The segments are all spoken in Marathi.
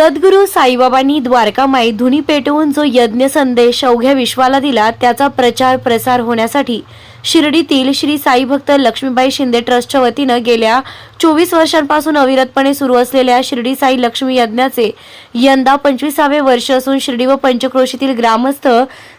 सद्गुरू साईबाबांनी द्वारकामाई धुनी पेटवून जो यज्ञ संदेश अवघ्या विश्वाला दिला त्याचा प्रचार प्रसार होण्यासाठी शिर्डीतील श्री साई भक्त लक्ष्मीबाई शिंदे ट्रस्टच्या वतीनं गेल्या चोवीस वर्षांपासून अविरतपणे सुरू असलेल्या शिर्डी साई लक्ष्मी यज्ञाचे यंदा पंचवीसावे वर्ष असून शिर्डी व पंचक्रोशीतील ग्रामस्थ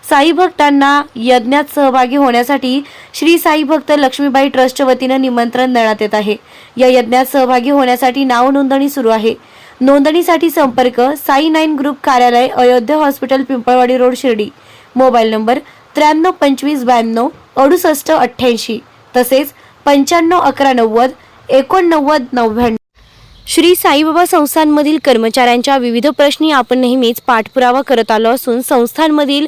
साई भक्तांना यज्ञात सहभागी होण्यासाठी श्री साई भक्त लक्ष्मीबाई ट्रस्टच्या वतीनं निमंत्रण देण्यात येत आहे. या यज्ञात सहभागी होण्यासाठी नाव नोंदणी सुरू आहे. नोंदणीसाठी संपर्क साई नाईन ग्रुप कार्यालय Ayodhya hospital Pimpalwadi road Shirdi. Mobile number त्र्याण्णव पंचवीस ब्याण्णव अडुसष्ट अठ्ठ्याऐंशी. तसेच पंच्याण्णव अकरा नव्वद एकोणनव्वद नव्याण्णव. श्री साईबाबा संस्थांमधील कर्मचाऱ्यांच्या विविध प्रश्नी आपण नेहमीच पाठपुरावा करत आलो असून संस्थांमधील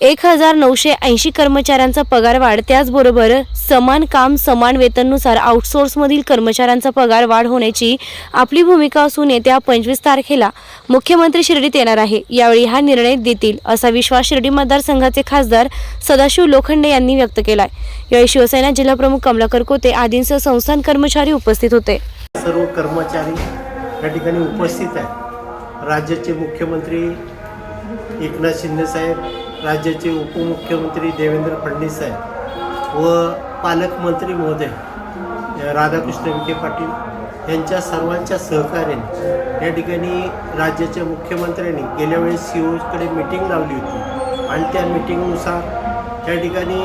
एक हजार नऊशे ऐंशी कर्मचाऱ्यांचा पगारवाढ त्याचबरोबर समान काम समान वेतननुसार आउटसोर्समधील कर्मचाऱ्यांचा पगार वाढ होण्याची आपली भूमिका असून येत्या पंचवीस तारखेला मुख्यमंत्री शिर्डीत येणार आहे. यावेळी हा निर्णय देतील असा विश्वास शिर्डी मतदारसंघाचे खासदार सदाशिव लोखंडे यांनी व्यक्त केलाय. यावेळी शिवसेना जिल्हाप्रमुख कमलाकर कोते आदींसह संस्थान कर्मचारी उपस्थित होते. सर्व कर्मचारी या ठिकाणी उपस्थित आहेत. राज्याचे मुख्यमंत्री एकनाथ शिंदेसाहेब राज्याचे उपमुख्यमंत्री देवेंद्र फडणवीस साहेब व पालकमंत्री महोदय राधाकृष्ण विखे पाटील यांच्या सर्वांच्या सहकार्याने या ठिकाणी राज्याच्या मुख्यमंत्र्यांनी गेल्या वेळेस सी ओकडे मिटिंग लावली होती. आणि त्या मिटिंगनुसार त्या ठिकाणी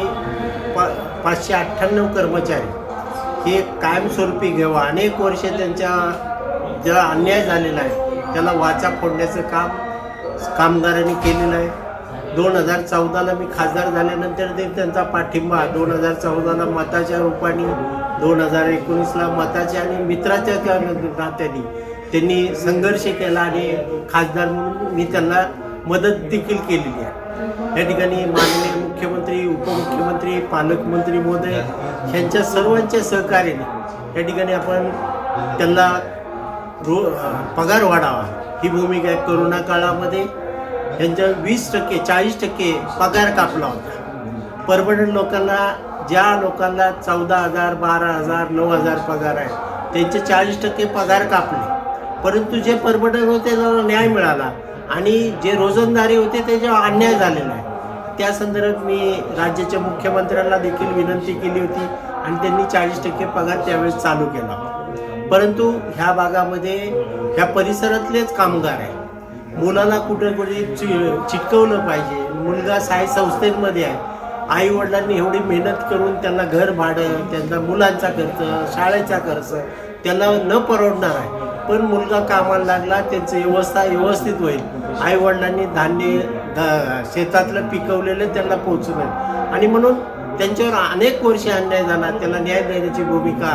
पा पाचशे अठ्ठ्याण्णव कर्मचारी हे कायमस्वरूपी घ्यावं. अनेक वर्षे त्यांच्या ज्या अन्याय झालेला आहे त्याला वाचा फोडण्याचं काम कामगारांनी केलेलं आहे. दोन हजार चौदाला मी खासदार झाल्यानंतर ते त्यांचा पाठिंबा दोन हजार चौदाला मताच्या रूपाने दोन हजार एकोणीसला मताच्या आणि मित्राच्या त्या नात्याने त्यांनी संघर्ष केला आणि खासदार म्हणून मी त्यांना मदत देखील केलेली आहे. या ठिकाणी माननीय मुख्यमंत्री उपमुख्यमंत्री पालकमंत्री महोदय यांच्या सर्वांच्या सहकार्याने या ठिकाणी आपण त्यांना रो पगार वाढावा ही भूमिका करोना काळामध्ये यांच्या वीस टक्के चाळीस टक्के पगार कापला होता. परमनंट लोकांना ज्या लोकांना चौदा हजार बारा हजार नऊ हजार पगार आहे त्यांचे चाळीस टक्के पगार कापले. परंतु जे परमनंट होते त्यांना न्याय मिळाला. आणि जे रोजंदारी होते त्याच्यावर अन्याय झालेला आहे. त्या संदर्भात मी राज्याच्या मुख्यमंत्र्यांना देखील विनंती केली होती आणि त्यांनी चाळीस टक्के पगार त्यावेळेस चालू केला. परंतु ह्या भागामध्ये ह्या परिसरातलेच कामगार आहे मुलाला कुठे कुठे चि चिटकवलं पाहिजे. मुलगा साय संस्थेमध्ये आहे. आई वडिलांनी एवढी मेहनत करून त्यांना घर भाडं त्यांचा मुलांचा खर्च शाळेचा खर्च त्यांना न परवडणार आहे. पण मुलगा कामाला लागला त्यांची व्यवस्था व्यवस्थित होईल. आई वडिलांनी धान्य ध- शेतातलं पिकवलेलं त्यांना पोचू नये. आणि म्हणून त्यांच्यावर अनेक वर्षे अन्याय झाला. त्याला न्याय देण्याची भूमिका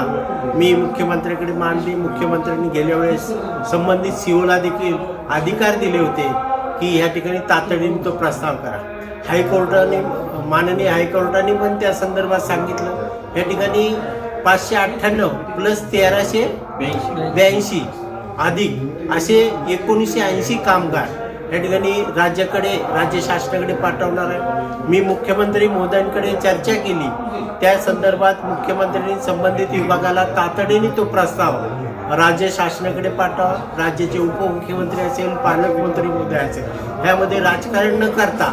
मी मुख्यमंत्र्याकडे मांडली. मुख्यमंत्र्यांनी गेल्या वेळेस संबंधित सीओला देखील अधिकार दिले होते की ह्या ठिकाणी तातडीने तो प्रस्ताव करा. हायकोर्टाने माननीय हायकोर्टाने पण त्या संदर्भात सांगितलं. या ठिकाणी पाचशे अठ्ठ्याण्णव प्लस तेराशे ब्याऐंशी. अधिक असे एकोणीसशे ऐंशी कामगार या ठिकाणी राज्याकडे राज्य शासनाकडे पाठवणार आहे. मी मुख्यमंत्री महोदयांकडे चर्चा केली. त्या संदर्भात मुख्यमंत्र्यांनी संबंधित विभागाला तातडीने तो प्रस्ताव राज्य शासनाकडे पाठवा. राज्याचे उपमुख्यमंत्री असेल पालकमंत्री मोदय असेल. ह्यामध्ये राजकारण न करता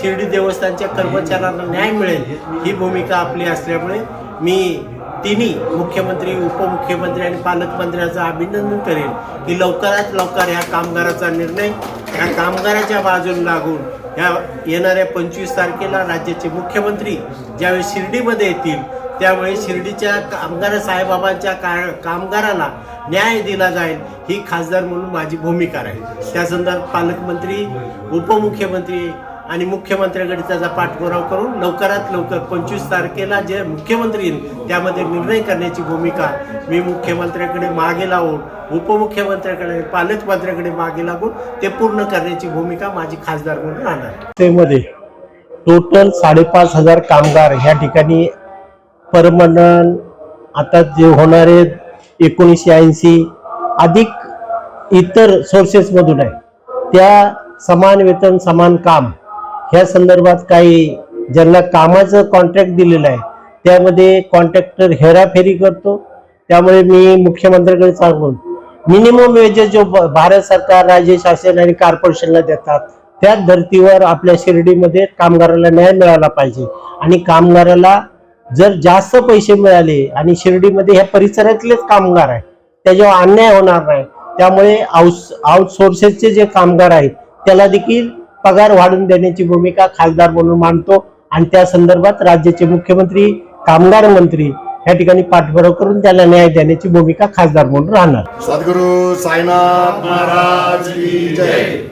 शिर्डी देवस्थानच्या कर्मचाऱ्यांना न्याय मिळेल ही भूमिका आपली असल्यामुळे मी तिन्ही मुख्यमंत्री उपमुख्यमंत्री आणि पालकमंत्र्यांचं अभिनंदन करेन की लवकरात लवकर ह्या कामगाराचा निर्णय ह्या कामगाराच्या बाजूला लागून ह्या येणाऱ्या पंचवीस तारखेला राज्याचे मुख्यमंत्री ज्यावेळी शिर्डीमध्ये येतील त्यामुळे शिर्डीच्या कामगार साहेबाबांच्या का कामगाराला न्याय दिला जाईल ही खासदार म्हणून माझी भूमिका राहील. त्या संदर्भात पालकमंत्री उपमुख्यमंत्री आणि मुख्यमंत्र्याकडे त्याचा पाठपुरावा करून लवकरात लवकर पंचवीस तारखेला जे मुख्यमंत्री येईल त्यामध्ये निर्णय करण्याची भूमिका मी मुख्यमंत्र्याकडे मागे लावून उपमुख्यमंत्र्याकडे पालकमंत्र्याकडे मागे लागून ते पूर्ण करण्याची भूमिका माझी खासदार म्हणून राहणार. मध्ये टोटल साडेपाच हजार कामगार ह्या ठिकाणी परमनंट आता जे होणारे एकोणीसशे ऐंशी अधिक इतर सोर्सेसमधून आहे. त्या समान वेतन समान काम ह्या संदर्भात काही ज्यांना कामाचं कॉन्ट्रॅक्ट दिलेलं आहे त्यामध्ये कॉन्ट्रॅक्टर हेराफेरी करतो. त्यामुळे मी मुख्यमंत्र्याकडे सांगून मिनिमम वेजेस जो ब- भारत सरकार राज्य शासन आणि कॉर्पोरेशनला देतात त्याच धर्तीवर आपल्या शिर्डीमध्ये कामगाराला न्याय मिळाला पाहिजे. आणि कामगाराला जर जास्त पैसे मिळाले आणि शिर्डीमध्ये ह्या परिसरातलेच कामगार आहेत त्याच्यावर अन्याय होणार नाही. त्यामुळे आउट आउटसोर्सेसचे जे कामगार आहेत त्याला देखील पगार वाढवून देण्याची भूमिका खासदार म्हणून मांडतो आणि त्या संदर्भात राज्याचे मुख्यमंत्री कामगार मंत्री या ठिकाणी पाठपुरावा करून त्याला न्याय देण्याची भूमिका खासदार म्हणून राहणार. सद्गुरु साईनाथ महाराज की जय.